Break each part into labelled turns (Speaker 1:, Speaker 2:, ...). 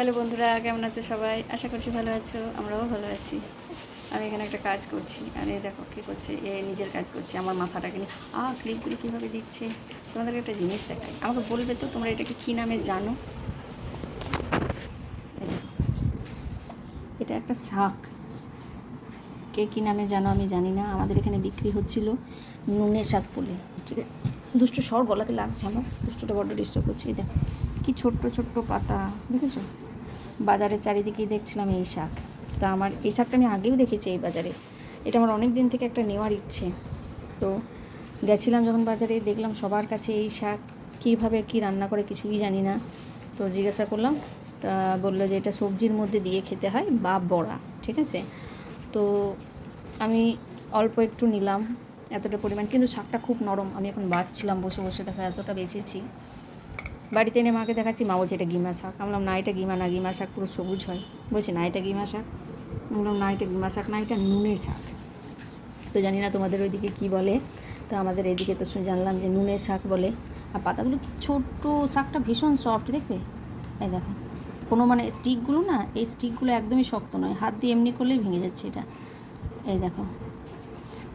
Speaker 1: Hello বন্ধুরা, কেমন আছো সবাই? আশা করছি ভালো আছো, আমরাও ভালো আছি। আমি এখানে একটা কাজ করছি। আর দেখো কী করছে, এ নিজের কাজ করছে, আমার মাথাটাকে নিয়ে। আ ক্লিপগুলো কীভাবে দিচ্ছে? তোমাদেরকে একটা জিনিস দেখাই। আমাকে বলবে তো তোমরা এটাকে কী নামে জানো? এটা একটা শাক। কে কী নামে জানো আমি জানি না। আমাদের এখানে বিক্রি হচ্ছিল নুনের শাক বলে, ঠিক আছে? দুষ্টু সর গলাতে লাগছে আমার। দুষ্টুটা বড্ড ডিস্টার্ব করছে। দেখো, কি ছোট্ট ছোট্ট পাতা, দেখেছ? বাজারের চারিদিকেই দেখছিলাম এই শাক। তা আমার এই শাকটা আমি আগেও দেখেছি এই বাজারে। এটা আমার অনেক দিন থেকে একটা নেওয়ার ইচ্ছে। তো গেছিলাম যখন বাজারে, দেখলাম সবার কাছে এই শাক, কীভাবে কী রান্না করে কিছুই জানি না। তো জিজ্ঞাসা করলাম, তা বলল যে এটা সবজির মধ্যে দিয়ে খেতে হয় বা বড়া, ঠিক আছে? তো আমি অল্প একটু নিলাম, এতটা পরিমাণ। কিন্তু শাকটা খুব নরম, আমি এখন বাঁচছিলাম বসে বসে, দেখা এতটা বেঁচেছি। বাড়িতে এনে মাকে দেখাচ্ছি, মা বলছে, এটা গিমা শাক। আমি বললাম, না, এটা গিমা না, গিমা শাক পুরো সবুজ হয়। বলছি, না, এটা গিমা শাক। বললাম, না, এটা গিমা শাক না, এটা নুনে শাক। তো জানি না তোমাদের ওইদিকে কী বলে, তো আমাদের এইদিকে তো জানলাম যে নুনে শাক বলে। আর পাতাগুলো কি ছোট্ট, শাকটা ভীষণ সফট, দেখবে? এই দেখো, কোনো মানে স্টিকগুলো না, এই স্টিকগুলো একদমই শক্ত নয়, হাত দিয়ে এমনি করলেই ভেঙে যাচ্ছে এটা। এই দেখো,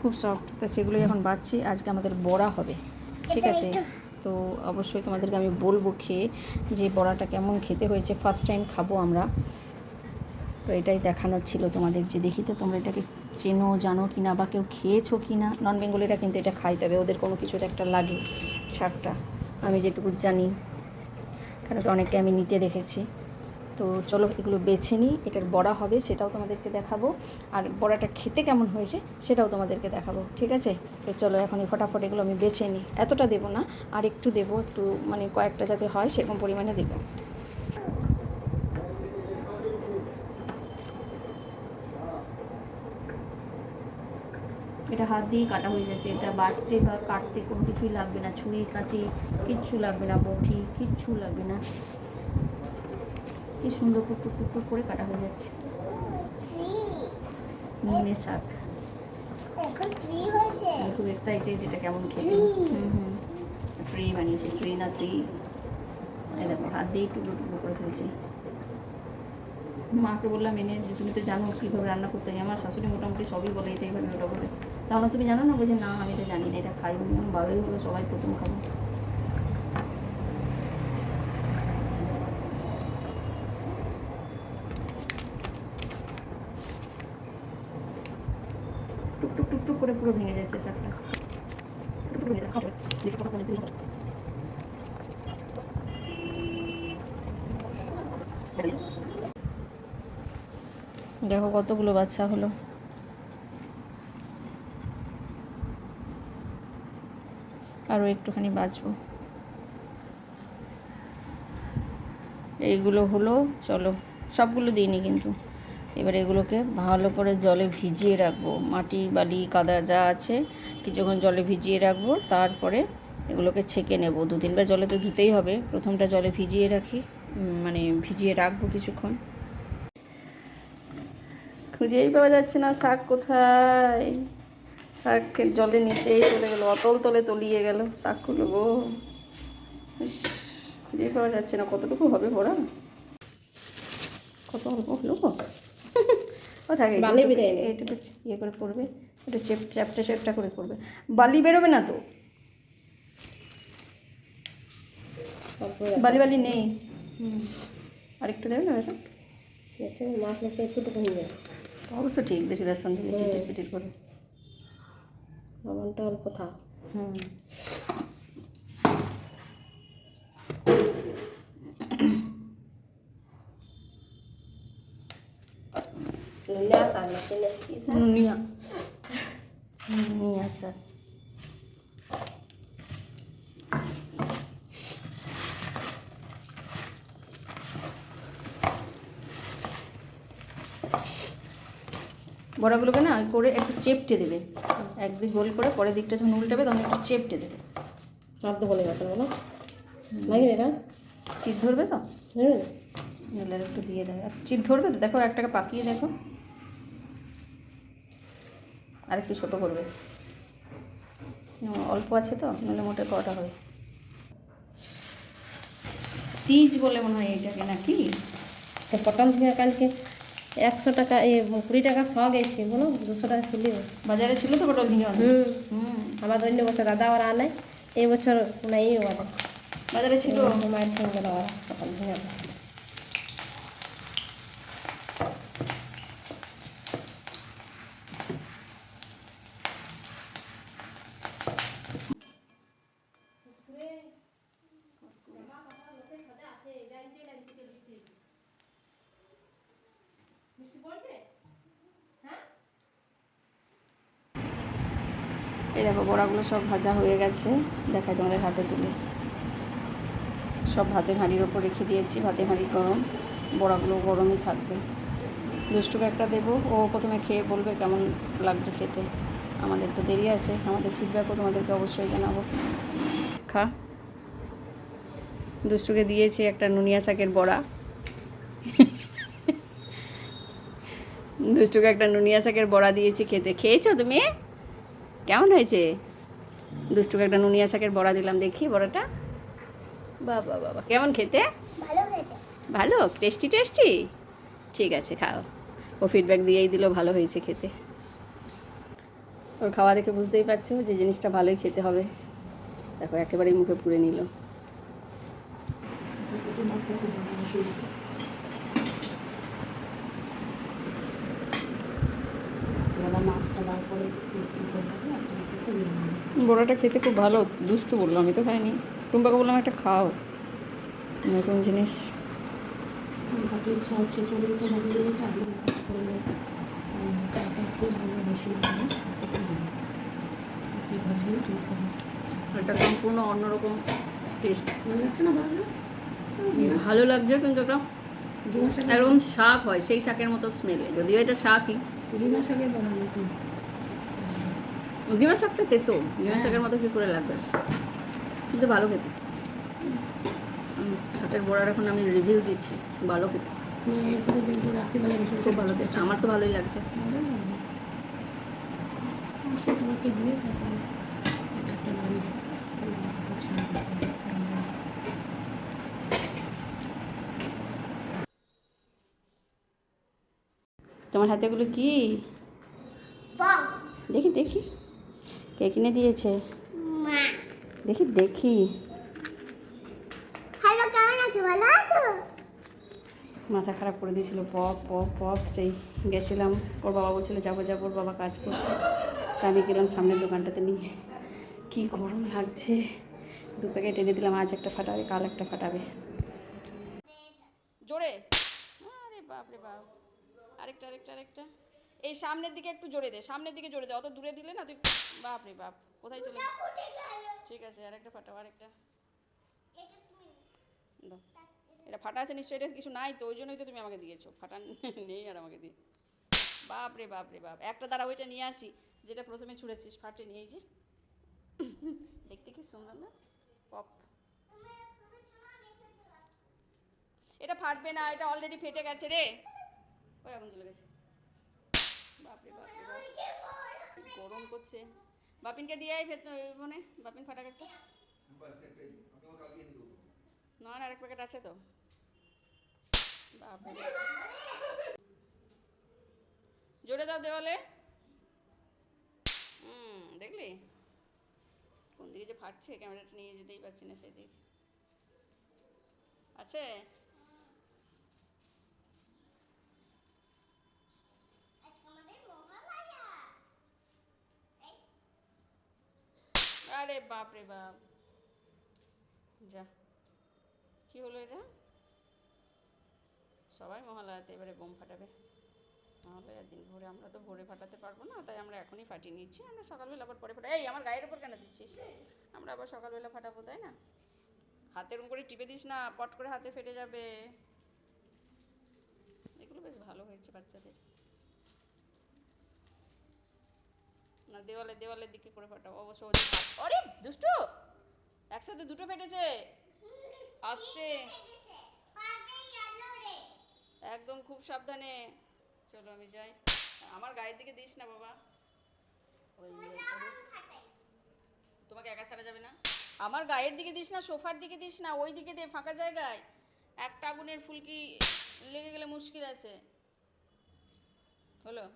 Speaker 1: খুব সফট। তো সেগুলোই এখন বাচ্ছি, আজকে আমাদের বড়া হবে, ঠিক আছে? তো অবশ্যই তোমাদেরকে আমি বলব খেয়ে যে বড়াটা কেমন খেতে হয়েছে। ফার্স্ট টাইম খাব আমরা। তো এটাই দেখানোর ছিল তোমাদের যে দেখি তো তোমরা এটাকে চেনো, জানো কি না বা কেউ খেয়েছো কি না নন বেঙ্গলিরা কিন্তু এটা খাই তবে ওদের কোনো কিছুতে একটা লাগে শাকটা। আমি যেটুকু জানি, কারণ অনেককে আমি নিতে দেখেছি। তো চলো এগুলো বেছে নিই, এটার বড়া হবে সেটাও তোমাদেরকে দেখাবো। আর বড়াটা খেতে কেমন হয়েছে সেটাও তোমাদেরকে দেখাবো, ঠিক আছে? তো চলো এখন ফটাফট এগুলো আমি বেছে নিই। এতটা দেবো না, আর একটু দেবো, একটু মানে কয়েকটা যাতে হয় সেরকম পরিমাণে দেবো। এটা হাত দিয়েই কাটা হয়ে যাচ্ছে এটা বাঁচতে বা কাটতে কোনো কিছুই লাগবে না ছুরি কাঁচি কিচ্ছু লাগবে না, বটি কিচ্ছু লাগবে না। কি সুন্দর টুকটুক টুকটুক করে কাটা হয়ে যাচ্ছে। নিয়ে শাক। খুব এক্সাইটেড এটা কেমন খেতে। হুম হুম। ট্রি বানিয়েছি ট্রি না ট্রি দেখো হাত দিয়েই টুকরো টুকরো করে ফেলছি মাকে বললাম এনে যে তুমি তো জানো কীভাবে রান্না করতে হয়। আমার শাশুড়ি মোটামুটি সবই বলে এটা এইভাবে ওটা বলে। তাহলে তুমি জানো না? বলছে না আমি এটা জানি না এটা খাই আমার ভালোই হলো সবাই প্রথম খাব টুক টুক টুক টুক করে পুরো ভেঙে যাচ্ছে শাকটা টুক টুক ভেঙে যাচ্ছে খাব। দেখি কতক্ষণ একটু সময়। দেখো কতগুলো বাচ্চা হলো। আরও একটুখানি বাঁচবো। এইগুলো হলো, চলো, সবগুলো দিইনি কিন্তু। এবার এগুলোকে ভালো করে জলে ভিজিয়ে রাখব। মাটি, বালি, কাদা যা আছে, কিছুক্ষণ জলে ভিজিয়ে রাখব। তারপরে এগুলোকে ছেঁকে নেব। দু তিনবার জলে তো ধুতেই হবে। প্রথমটা জলে ভিজিয়ে রাখি। মানে ভিজিয়ে রাখব কিছুক্ষণ। খুঁজেই পাওয়া যাচ্ছে না শাক কোথায়? শাক জলে নিচেই চলে গেল অতল তলে তলিয়ে গেল শাকগুলো গো। খুঁজেই পাওয়া যাচ্ছে না কতটুকু হবে বড়া কত অল্প হলো গো ও থাকে এইটুকু ইয়ে করে একটু চেপ চ্যাপটা চ্যাপটা করে পড়বে। বালি বেরোবে না তো? বালি বালি নেই। আরেকটু দেবে না বেসন?
Speaker 2: মাছ মাছে একটুটুকু হয়ে যায়
Speaker 1: অবশ্য ঠিক বেশি বেসন দিলে চিটির পিটির করে।
Speaker 2: লবণটা অল্প থাক
Speaker 1: হুম।
Speaker 2: নুনিয়া
Speaker 1: বড়াগুলোকে না করে একটু চেপটে দেবে। একদিক গোল করে পরের দিকটা যখন উল্টাবে তখন একটু চেপটে দেবে।
Speaker 2: সাধ্য বলে গেছে বলো। বেটা
Speaker 1: চিপ ধরবে তো?
Speaker 2: হ্যাঁ
Speaker 1: এগুলো একটু দিয়ে দেবে। আর চিপ ধরবে তো? দেখো একটাকে পাকিয়ে দেখো। আর একটু ছোটো করবে। অল্প আছে তো নাহলে মোটে কটা হবে তিজ বলে মনে হয় এইটাকে নাকি?
Speaker 2: পটল থেকে কালকে একশো টাকা এই কুড়ি টাকা শ গেছে বলো দুশো টাকা কিলো।
Speaker 1: বাজারে ছিল তো পটল ঝিঙে
Speaker 2: হুম।
Speaker 1: হুম।
Speaker 2: আমার অন্য বছর দাদা ওরা আনায় এই বছর নাই ওরা
Speaker 1: বাজারে ছিল?
Speaker 2: মায়ের সঙ্গে ওরা পটল
Speaker 1: এই দেখো, বড়াগুলো সব ভাজা হয়ে গেছে। দেখাই তোমাদের হাতে তুলে। সব ভাতের হাঁড়ির ওপর রেখে দিয়েছি, ভাতের হাঁড়ি গরম। বড়াগুলো গরমই থাকবে। দুষ্টুকে একটা দেবো, ও প্রথমে খেয়ে বলবে কেমন লাগছে খেতে। আমাদের তো দেরি আছে, আমাদের ফিডব্যাকও তোমাদেরকে অবশ্যই জানাব। খা। দুষ্টুকে দিয়েছি একটা নুনিয়া শাকের বড়া। দুষ্টুকে একটা নুনিয়া শাকের বড়া দিয়েছি খেতে। খেয়েছো তুমি? কেমন হয়েছে? দুষ্টুকে একটা নুনিয়া শাকের বড়া দিলাম দেখি বড়াটা। বাবা বাবা কেমন খেতে? ভালো টেস্টি টেস্টি ঠিক আছে খাও। ও ফিডব্যাক দিয়েই দিল ভালো হয়েছে খেতে। ওর খাওয়া দেখে বুঝতেই পারছ যে জিনিসটা ভালোই খেতে হবে। দেখো একেবারেই মুখে পুড়ে নিল। বড়াটা খেতে খুব ভালো দুষ্টু বলল আমি তো খাইনি। টুম্পাকে বললাম একটা খাও। নতুন জিনিস। এটা সম্পূর্ণ অন্যরকম টেস্ট ভালো? লাগছে কিন্তু এটা এরকম শাক হয়, সেই শাকের মতো স্মেল যদিও এটা শাকই। ডিমা শাকটা তেতো। ডিমা শাকের মতো কি করে লাগবে? কিন্তু ভালো খেতে। শাকের বড়ার এখন আমি রিভিউ দিচ্ছি। ভালো খেতে। খুব ভালো খেতে। আমার তো ভালোই লাগছে। তোমার হাতে এগুলো কি? দেখি দেখি। কে কিনে দিয়েছে? দেখি দেখি।
Speaker 3: হ্যালো কেমন আছো? ভালো আছো?
Speaker 1: মাথা খারাপ করে দিয়েছিল পপ পপ পপ সেই গেছিলাম। ওর বাবা বলছিল যাব যাব ওর বাবা কাজ করছে। তা আমি গেলাম সামনের দোকানটাতে নিয়ে। কি গরম লাগছে। দু প্যাকেট এনে দিলাম আজ একটা ফাটাবে কাল একটা ফাটাবে। জোরে। আরে বাপ রে বাপ। আরেকটা আরেকটা আরেকটা। এই সামনের দিকে একটু জোরে দে, সামনের দিকে জোরে দে। অত দূরে দিলে না তুই, বাপ রে বাপ, কোথায় চলে ঠিক আছে, আরেকটা ফাটাও, আরেকটা। এটা ফাটা আছে, নিশ্চয়ই এটা কিছু নাই তো, ওই জন্যই তো তুমি আমাকে দিয়েছ। ফাটা নেই আর আমাকে দিয়ে। বাপ রে বাপ রে, বাপ। একটা দ্বারা ওইটা নিয়ে আসি, যেটা প্রথমে ছুঁড়েছিস। ফাটে নিয়ে যে। দেখতে কি সুন্দর না? পপ। এটা ফাটবে না, এটা অলরেডি ফেটে গেছে রে। ওই আগুন চলে গেছে। বাপ রে বাপ রে বাপ গরম করছে। বাপিনকে দিয়ে আই মানে বাপিন ফাটা কাটটা না না, আরেক প্যাকেট আছে তো। বাপরে বাপ। জোরে দাও দেওয়ালে। হুম, দেখলি? কোন দিকে যে ফাটছে, ক্যামেরাটা নিয়ে যেতেই পারছি না সেদিক। আছে
Speaker 3: আজকে আমাদের মহালয়া
Speaker 1: আরে বাপ রে বাপ। যা, কি হলো এটা? সবাই মহালয়াতে এবারে বোম ফাটাবে। মহালয়ার দিন ভোরে আমরা তো ভোরে ফাটাতে পারব না, তাই আমরা এখনই ফাটিয়ে নিচ্ছি। আমরা সকালবেলা আবার পরে ফাটা এই, আমার গায়ের ওপর কেন দিচ্ছিস? আমরা আবার সকালবেলা ফাটাবো, তাই না? হাতের করে টিপে দিস না, পট করে হাতে ফেটে যাবে। এগুলো বেশ ভালো হয়েছে বাচ্চাদের। না, দেওয়ালে, দেওয়ালের দিকে করে ফাটাও, অবশ্য আরে, দুষ্টু! একসাথে দুটো ফেটেছে। আস্তে। একদম খুব সাবধানে। চলো আমি যাই। আমার গায়ের দিকে দিস না, বাবা। তোমাকে একা ছাড়া যাবে না? আমার গায়ের দিকে দিস না, সোফার দিকে দিস না, ওই দিকে দে, ফাঁকা জায়গায়। একটা আগুনের ফুলকি লেগে গেলে মুশকিল আছে। হলো।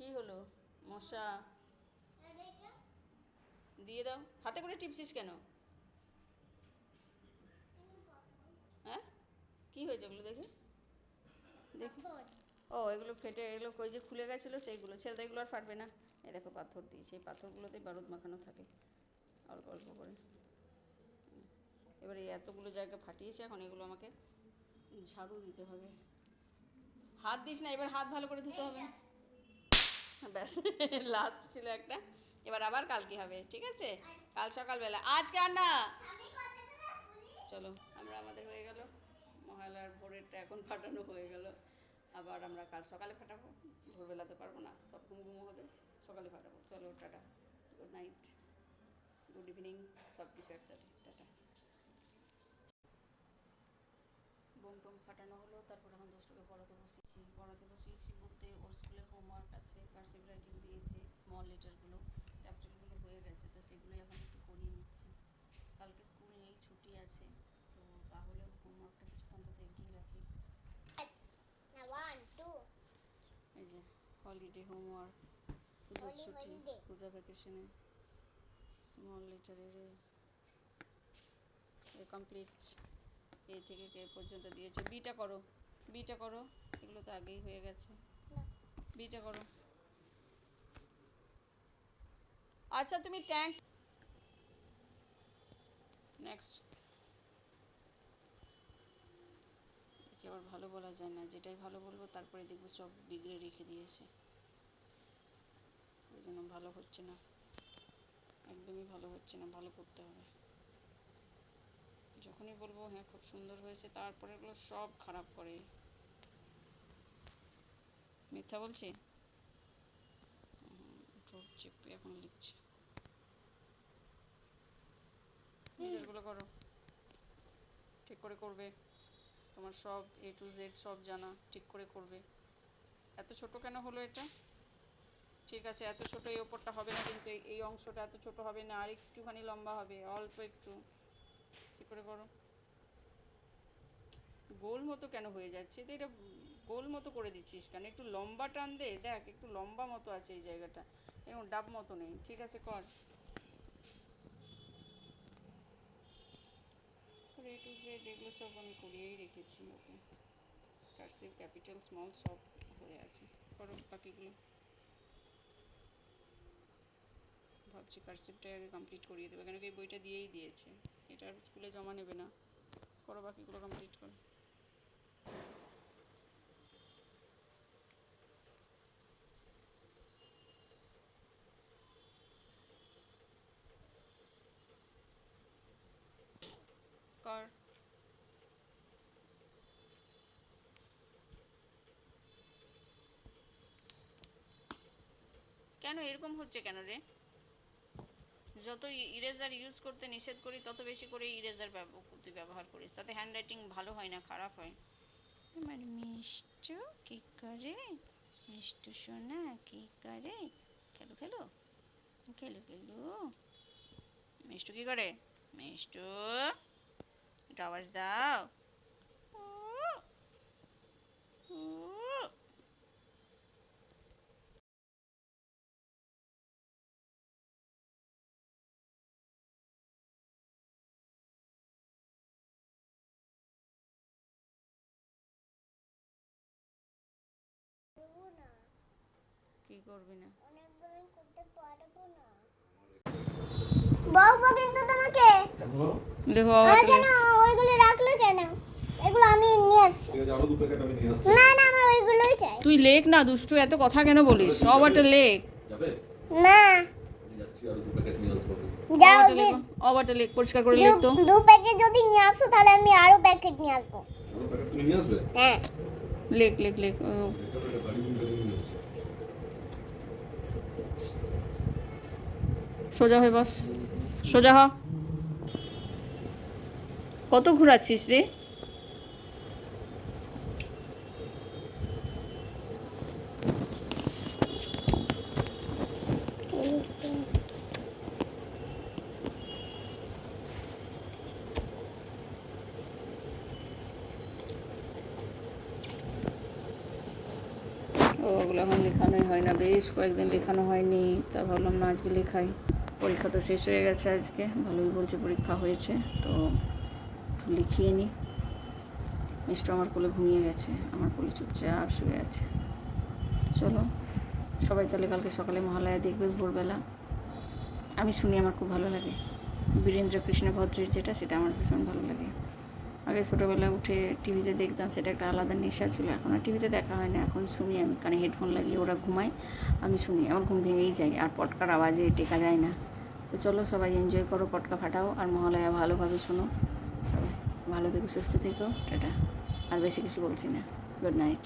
Speaker 1: কি হলো? মশা। দিয়ে দাও। হাতে করে টিপছিস কেন? হ্যাঁ? কি হয়েছে ওগুলো দেখি? দেখি। ও, এগুলো ফেটে এগুলো কই যে খুলে গেছিল সেইগুলো। ছেলে এগুলো আর ফাটবে না। এই দেখো পাথর দিই সেই পাথরগুলোতে বারুদ মাখানো থাকে। অল্প অল্প করে। এবারে এতগুলো জায়গা ফাটিয়েছে, এখন এগুলো আমাকে ঝাড়ু দিতে হবে। হাত দিস না, এবার হাত ভালো করে ধুতে হবে। ব্যাস লাস্ট ছিল একটা। এবার আবার কালকে হবে, ঠিক আছে? কাল সকালবেলা। আজকে আর না। চলো, আমরা আমাদের হয়ে গেল। মহালয়ার ভোরেরটা এখন ফাটানো হয়ে গেল। আবার আমরা কাল সকালে ফাটাবো। ভোরবেলা তো পারব না। সব ঘুম ঘুমো হবে। সকালে ফাটাবো। চলো, tata. Good night good evening সব কিছু একসাথে। টাটা। বোম টোম ফাটানো হলো। তারপর এখন দোষটাকে পড়াতে বসিয়েছি পড়াতে বসিয়েছি বলতে ওর স্কুলের হোমওয়ার্ক আছে কার্সিভ রাইটিং দিয়েছে স্মল লেটারগুলো ক্যাপিটালগুলো হয়ে গেছে তো সেগুলোই এখন একটু করিয়ে নিচ্ছি। কালকে স্কুল নেই ছুটি আছে তো তাহলে হোমওয়ার্কটা কিছুক্ষণ তো এগিয়ে রাখি।
Speaker 3: টু
Speaker 1: এই যে হলিডে হোমওয়ার্ক পূজার ছুটি. পূজা ভ্যাকেশনে স্মল লেটারের এ কমপ্লিট এ থেকে কে পর্যন্ত দিয়েছে বিটা করো। বিটা করো এগুলো তো আগেই হয়ে গেছে। বিটা করো। আচ্ছা তুমি ট্যাঙ্ক নেক্সট একে আবার ভালো বলা যায় না যেটাই ভালো বলব তারপরে দেখব সব বিগড়ে রেখে দিয়েছে। ওই জন্য ভালো হচ্ছে না। একদমই ভালো হচ্ছে না ভালো করতে হবে। যখনই বলব হ্যাঁ খুব সুন্দর হয়েছে। তারপরে এগুলো সব খারাপ করে মিথ্যা বলছি? এখন লিখছে। নিজেরগুলো করো। ঠিক করে করবে। তোমার সব এ টু জেড সব জানা, ঠিক করে করবে। এত ছোট কেন হলো এটা? ঠিক আছে, এত ছোট এই ওপরটা হবে না, কিন্তু এই- অংশটা এত ছোট হবে না, আর একটুখানি লম্বা হবে, অল্প একটু। করে করো। গোল মতো কেন হয়ে যাচ্ছে? তো এটা গোল মতো করে দিচ্ছিস কেন? একটু লম্বা টান দে, দেখ, একটু লম্বা মতো আছে এই জায়গাটা। এরকম ডাব মতো নেই, ঠিক আছে, কর। এ টু জেড এগুলো সব আমি করিয়েই রেখেছি, ওকে। ক্যাপিটাল স্মল সব হয়ে আছে। করো বাকিগুলো। ভাবছি কার্সিভটা আগে কমপ্লিট করিয়ে দেবো। কেন কি বইটা দিয়েই দিয়েছে। এটা আর স্কুলে জমা নেবে না। করো বাকিগুলো কমপ্লিট করো। কর। কেন এরকম হচ্ছে কেন রে? যত ইরেজার ইউজ করতে নিষেধ করি, তত বেশি করে ইরেজার তুই ব্যবহার করিস। তাতে হ্যান্ড রাইটিং ভালো হয় না, খারাপ হয়। আমার মিষ্টু কি করে? মিষ্টু সোনা কি করে? খেলো খেলো? খেলো খেলো। মিষ্টু কি করে? মিষ্টু, একটু আওয়াজ দাও। কি করবি না।
Speaker 3: অনেকগুলো করতে পারব না। বলব কিন্তু তোমাকে
Speaker 1: দেখো।
Speaker 3: কেন ওইগুলো রাখলে কেন? এগুলো আমি নিয়ে আসছি।
Speaker 4: ঠিক আছে আরও দু প্যাকেট আমি নিয়ে আসছি।
Speaker 3: না না আমার ওইগুলোই চাই।
Speaker 1: তুই লেখ না দুষ্টু এত কথা কেন বলিস? সব একটা লেখ।
Speaker 3: না। যাও
Speaker 1: অবাটা পরিষ্কার করে লেখ তো।
Speaker 3: দু- প্যাকেট যদি নিয়ে আসো তাহলে আমি আরও প্যাকেট নিয়ে আসবে। হ্যাঁ।
Speaker 1: লেখ লেখ লেখ সোজা হয়ে বস। সোজা হ। কত ঘুরাচ্ছিস রে? ওগুলো এখন লেখানোই হয় না। বেশ কয়েকদিন লেখানো হয়নি। তা ভাবলাম না আজকে লেখাই। পরীক্ষা তো শেষ হয়ে গেছে আজকে। ভালোই বলছে পরীক্ষা হয়েছে, তো লিখিয়ে নিই মিষ্টি আমার কোলে ঘুমিয়ে গেছে, আমার কোলে চুপচাপ শুয়ে আছে। চলো, সবাই তাহলে কালকে সকালে মহালয়া দেখবে ভোরবেলা। আমি শুনি আমার খুব ভালো লাগে। বীরেন্দ্র কৃষ্ণ ভদ্রের যেটা, সেটা আমার ভীষণ ভালো লাগে। আগে ছোটোবেলায় উঠে টিভিতে দেখতাম, সেটা একটা আলাদা নেশা ছিল। এখন আর টিভিতে দেখা হয় না, এখন শুনি আমি। কানে হেডফোন লাগিয়ে ওরা ঘুমায়, আমি শুনি, আমার ঘুম ভেঙেই যায়। আর পটকার আওয়াজে টেকা যায় না। তো চলো সবাই এনজয় করো, পটকা ফাটাও আর মহালয়া ভালোভাবে শোনো। সবাই ভালো থেকো, সুস্থ থেকো, টাটা। আর বেশি কিছু বলছি না। Good night